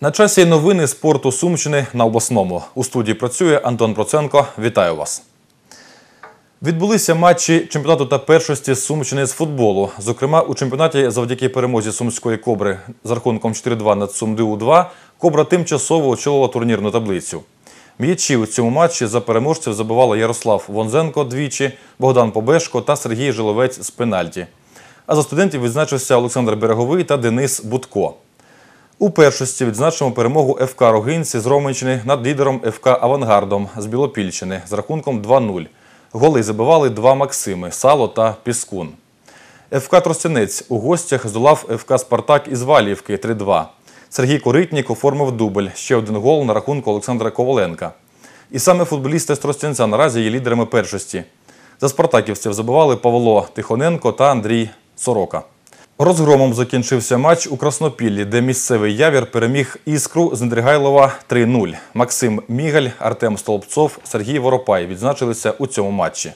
На часі новини спорту Сумщини на обласному. У студії працює Антон Проценко. Вітаю вас. Відбулися матчі чемпіонату та першості Сумщини з футболу. Зокрема, у чемпіонаті завдяки перемозі Сумської кобри з рахунком 4-2 над Сумдиу-2 кобра тимчасово очолила турнірну таблицю. М'ячі у цьому матчі за переможців забивали Ярослав Вонзенко двічі, Богдан Побешко та Сергій Жиловець з пенальті. А за студентів відзначився Олександр Береговий та Денис Будко. У першості відзначимо перемогу ФК Рогинці з Роменщини над лідером ФК Авангардом з Білопільщини з рахунком 2-0. Голи забивали два Максими Сало та Піскун. ФК Тростянець у гостях здолав ФК Спартак із Валіївки 3-2. Сергій Коритнік оформив дубль, ще один гол на рахунку Олександра Коваленка. І саме футболісти з Тростянця наразі є лідерами першості. За спартаківців забивали Павло Тихоненко та Андрій Сорока. Розгромом закінчився матч у Краснопіллі, де місцевий явір переміг іскру з Недригайлова 3-0. Максим Мігаль, Артем Столбцов, Сергій Воропай відзначилися у цьому матчі.